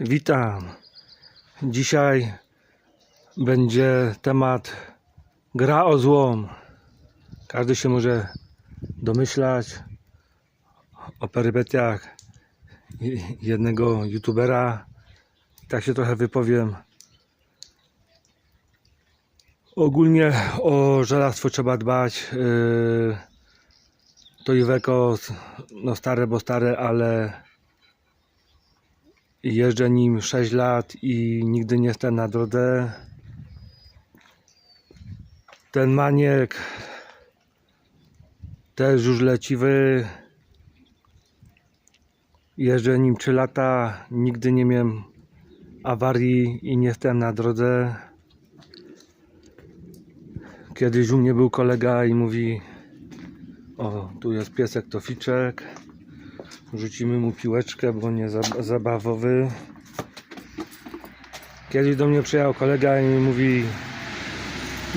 Witam. Dzisiaj będzie temat gra o złom. Każdy się może domyślać o perypetiach jednego youtubera. Tak się trochę wypowiem. Ogólnie o żelastwo trzeba dbać. Yy, To Iveco, no stare, bo stare, ale jeżdżę nim 6 lat i nigdy nie jestem na drodze. Ten maniek też już leciwy. Jeżdżę nim 3 lata, nigdy nie miałem awarii i nie jestem na drodze. Kiedyś u mnie był kolega i mówi o, tu jest piesek Toficzek. Rzucimy mu piłeczkę, bo nie zab- zabawowy. Kiedyś do mnie przyjechał kolega i mówi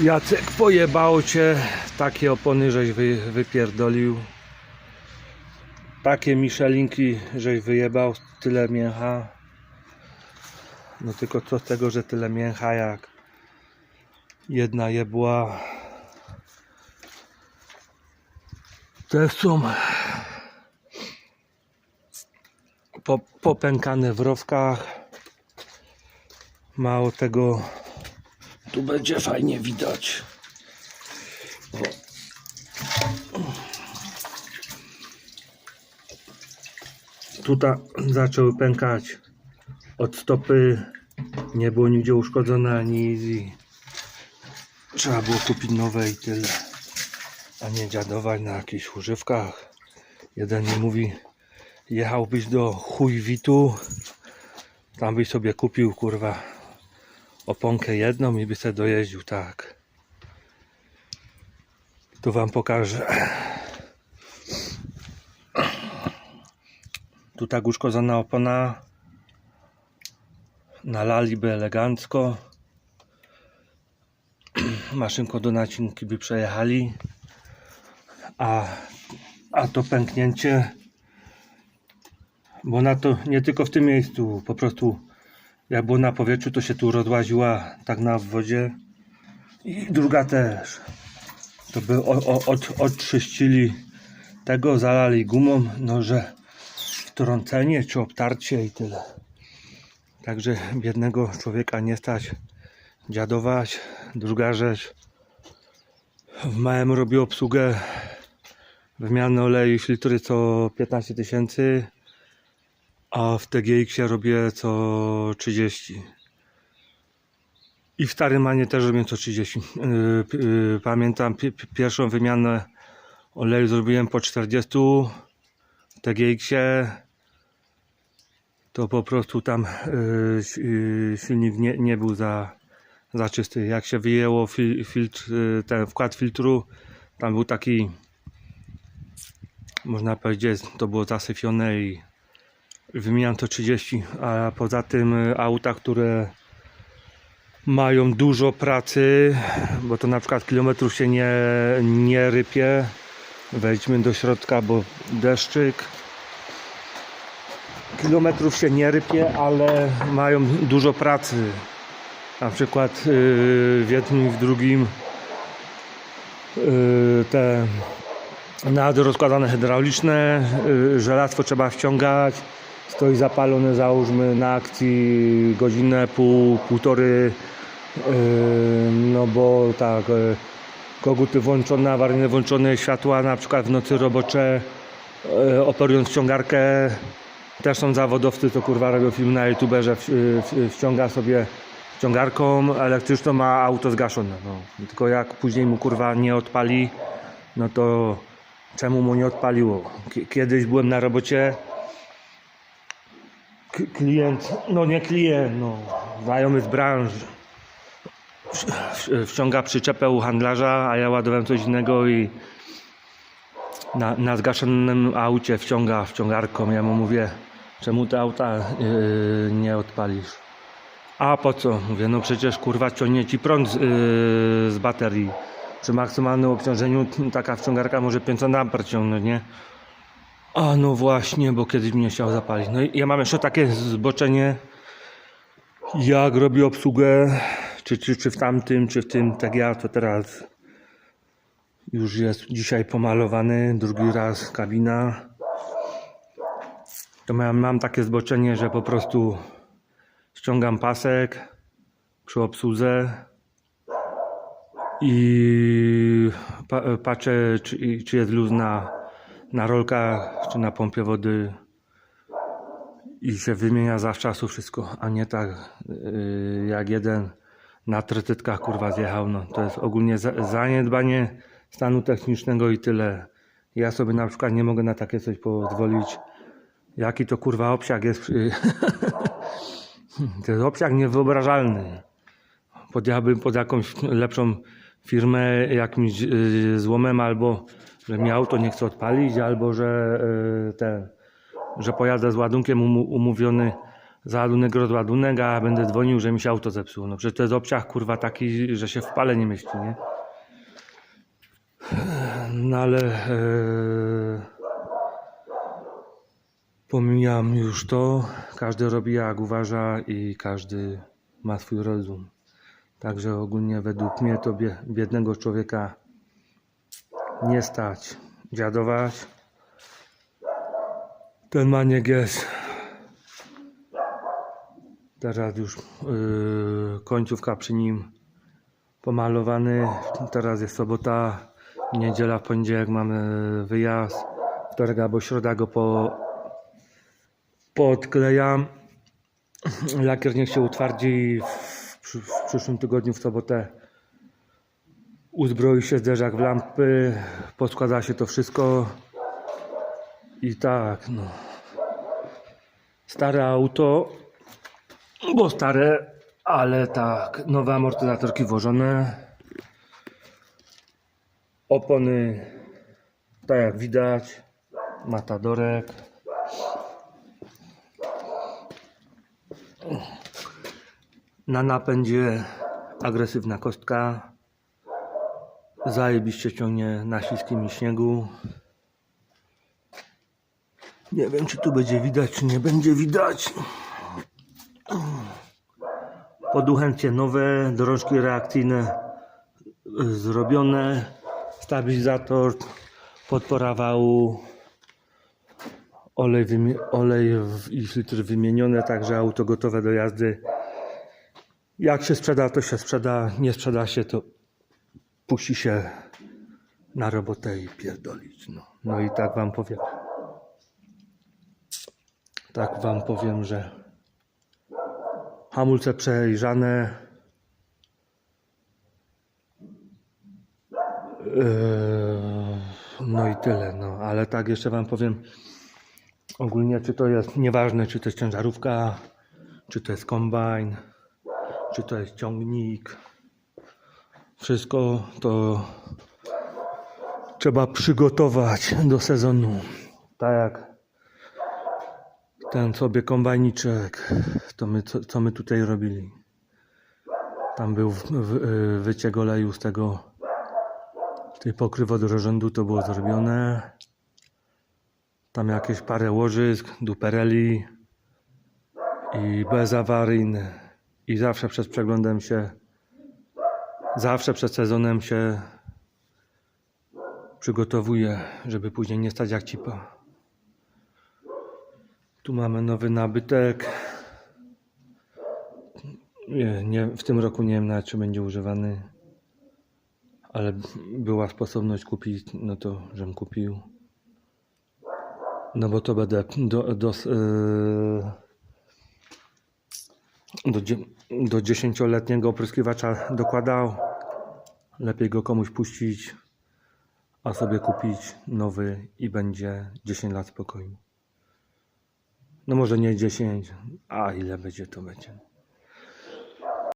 Jacek, pojebało cię, takie opony żeś wy, wypierdolił. Takie miszelinki żeś wyjebał, tyle mięcha. No tylko co z tego, że tyle mięcha jak jedna jebła. Te są po, popękane w rowkach. Mało tego, tu będzie fajnie widać. Tutaj zaczęły pękać od stopy. Nie było nigdzie uszkodzone ani nic. Trzeba było kupić nowe i tyle. A nie dziadować na jakichś używkach. Jeden mi mówi, jechałbyś do chujwitu, tam byś sobie kupił kurwa oponkę jedną i by sobie dojeździł tak. Tu wam pokażę. Tu tak uszkodzona opona. Nalaliby elegancko. Maszynką do nacinki by przejechali. A, a to pęknięcie bo na to nie tylko w tym miejscu, po prostu jak było na powietrzu, to się tu rozłaziła tak na wodzie. I druga też. To by o, o, od, odczyścili tego, zalali gumą, no że wtrącenie czy obtarcie i tyle. Także biednego człowieka nie stać dziadować. Druga rzecz. W małym robię obsługę wymiany oleju i filtry co 15 tysięcy. A w TGX robię co 30. I w starym manie też robię co 30. Yy, p- yy, Pamiętam pi- pi- pierwszą wymianę oleju zrobiłem po 40 w TGX-ie. To po prostu tam yy, silnik nie, nie był za, za czysty. Jak się wyjęło fil, filtr, ten wkład filtru, tam był taki można powiedzieć, to było zasyfione i wymieniam to 30, a poza tym y, auta, które mają dużo pracy, bo to na przykład kilometrów się nie, nie rypie. Wejdźmy do środka, bo deszczyk. Kilometrów się nie rypie, ale mają dużo pracy. Na przykład yy, w jednym i w drugim yy, te nady rozkładane hydrauliczne, yy, żelastwo trzeba wciągać, stoi zapalone załóżmy na akcji godzinę, pół, półtory, yy, no bo tak, yy, koguty włączone, awaryjne włączone, światła na przykład w nocy robocze, yy, operując ściągarkę, też są zawodowcy, co kurwa robią film na youtuberze, wciąga sobie ściągarką elektryczną, ma auto zgaszone, no. tylko jak później mu kurwa nie odpali, no to czemu mu nie odpaliło? Ki- Kiedyś byłem na robocie, klient, no nie klient, no znajomy z branży. Wciąga przyczepę u handlarza, a ja ładowałem coś innego i na, na zgaszonym aucie wciąga wciągarką. Ja mu mówię, czemu te auta yy, nie odpalisz? A po co? Mówię, no przecież kurwa ciągnie ci prąd yy, z baterii. Przy maksymalnym obciążeniu taka wciągarka może 500 A ciągnąć, nie? A no właśnie, bo kiedyś mnie chciał zapalić. No i ja mam jeszcze takie zboczenie, jak robi obsługę, czy, czy, czy w tamtym, czy w tym, tak ja to teraz już jest dzisiaj pomalowany, drugi raz kabina. To mam, mam takie zboczenie, że po prostu ściągam pasek przy obsłudze i pa, patrzę, czy, czy jest luz na, na rolkach, czy na pompie wody i się wymienia zawczasu wszystko, a nie tak yy, jak jeden na trytytkach kurwa zjechał. No, to jest ogólnie za, zaniedbanie stanu technicznego i tyle. Ja sobie na przykład nie mogę na takie coś pozwolić. Jaki to kurwa obsiak jest. to jest obsiak niewyobrażalny. Podjechałbym pod jakąś lepszą firmę jakimś yy, złomem albo że mi auto nie chce odpalić, albo że yy, ten że pojadę z ładunkiem umówiony za ładunek rozładunek, a będę dzwonił, że mi się auto zepsuło. No przecież to jest obciach kurwa taki, że się w pale nie mieści, nie? No ale e, pomijam już to. Każdy robi jak uważa i każdy ma swój rozum. Także ogólnie według mnie to bie, biednego człowieka nie stać dziadować. Ten maniek jest teraz już yy, końcówka przy nim pomalowany. Teraz jest sobota, niedziela, w poniedziałek mamy wyjazd. Wtorek albo środa go po, podklejam. Lakier niech się utwardzi w, przy- w przyszłym tygodniu w sobotę. Uzbroi się zderzak w lampy, poskłada się to wszystko. I tak, no. Stare auto, bo stare, ale tak, nowe amortyzatorki włożone. Opony, tak jak widać, matadorek. Na napędzie agresywna kostka. Zajebiście ciągnie na śliskim i śniegu. Nie wiem, czy tu będzie widać, czy nie będzie widać. Poduchęcie nowe, dorożki reakcyjne y, zrobione, stabilizator, podpora wału, olej, olej i filtr wymienione, także auto gotowe do jazdy. Jak się sprzeda, to się sprzeda, nie sprzeda się, to puści się na robotę i pierdolić. No, no i tak wam powiem. Tak wam powiem, że hamulce przejrzane. Eee, No i tyle, no, ale tak jeszcze wam powiem ogólnie, czy to jest nieważne, czy to jest ciężarówka, czy to jest kombajn, czy to jest ciągnik. Wszystko to trzeba przygotować do sezonu. Tak jak ten sobie kombajniczek, to my, co, co my tutaj robili. Tam był w, w, y, wyciek oleju z tego, tej pokry wodorozrządu, to było zrobione. Tam jakieś parę łożysk, dupereli i bezawaryjny. I zawsze przed przeglądem się, zawsze przed sezonem się przygotowuję, żeby później nie stać jak cipa. Tu mamy nowy nabytek. Nie, nie, w tym roku nie wiem nawet czy będzie używany. Ale była sposobność kupić, no to żem kupił. No bo to będę do, do, yy, do, do 10-letniego opryskiwacza dokładał. Lepiej go komuś puścić, a sobie kupić nowy i będzie 10 lat spokoju. No może nie 10, a ile będzie to będzie.